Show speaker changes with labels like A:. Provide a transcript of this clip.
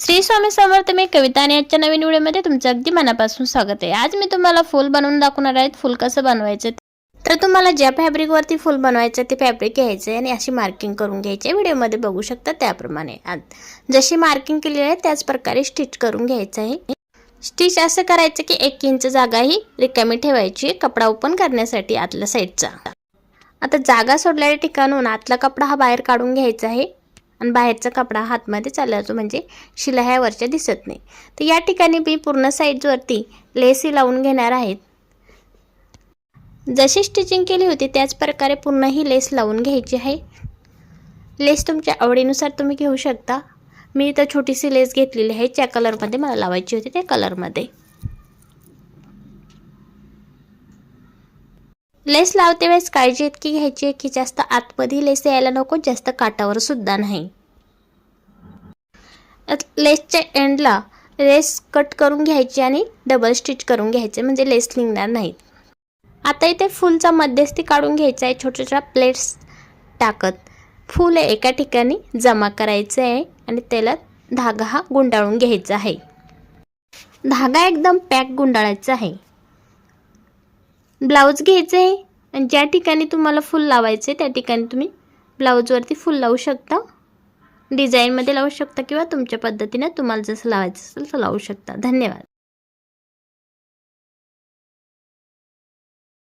A: श्री स्वामी समर्थ मी कविता आणि आजच्या नवीन व्हिडिओमध्ये तुमचं अगदी मनापासून स्वागत आहे. आज मी तुम्हाला फूल बनवून दाखवणार आहे. फूल कसं बनवायचं तर तुम्हाला ज्या फॅब्रिकवरती फुल बनवायचं ते फॅब्रिक घ्यायचं आहे आणि अशी मार्किंग करून घ्यायची आहे. व्हिडिओमध्ये बघू शकता त्याप्रमाणे. जशी मार्किंग केलेली आहे त्याच प्रकारे स्टिच करून घ्यायचं आहे. स्टिच असं करायचं की एक इंच जागा ही रिकामी ठेवायची कपडा ओपन करण्यासाठी आतल्या साईडचा आता जागा सोडलेल्या ठिकाणून आतला कपडा हा बाहेर काढून घ्यायचा आहे. आणि बाहेरचा कपडा हातमध्ये चालायचो म्हणजे शिला ह्या वरच्या दिसत नाही. तर या ठिकाणी मी पूर्ण साईडवरती लेसी लावून घेणार आहेत जशी स्टिचिंग केली होती त्याच प्रकारे पूर्ण ही लेस लावून घ्यायची आहे. लेस तुमच्या आवडीनुसार तुम्ही घेऊ शकता. मी इथं छोटीशी लेस घेतलेली आहे ज्या कलरमध्ये मला लावायची होती त्या कलरमध्ये लेस लावते वेळेस काळजी इतकी घ्यायची आहे की जास्त आतमध्ये लेस यायला नको जास्त काटावर सुद्धा नाही. लेसच्या एंडला लेस कट करून घ्यायची आणि डबल स्टिच करून घ्यायचे म्हणजे लेस निघणार नाही आता इथे फुलचा मध्यस्थी काढून घ्यायचा आहे छोट्या छोट्या प्लेट्स टाकत. फूल एका ठिकाणी जमा करायचं आहे आणि त्याला धागा हा गुंडाळून घ्यायचा आहे. धागा एकदम पॅक गुंडाळायचा आहे. ब्लाऊज घ्यायचं आहे आणि ज्या ठिकाणी तुम्हाला फुल लावायचं आहे त्या ठिकाणी तुम्ही ब्लाऊजवरती फुल लावू शकता. डिझाईनमध्ये लावू शकता किंवा तुमच्या पद्धतीने तुम्हाला जसं लावायचं असेल तसं लावू शकता. धन्यवाद.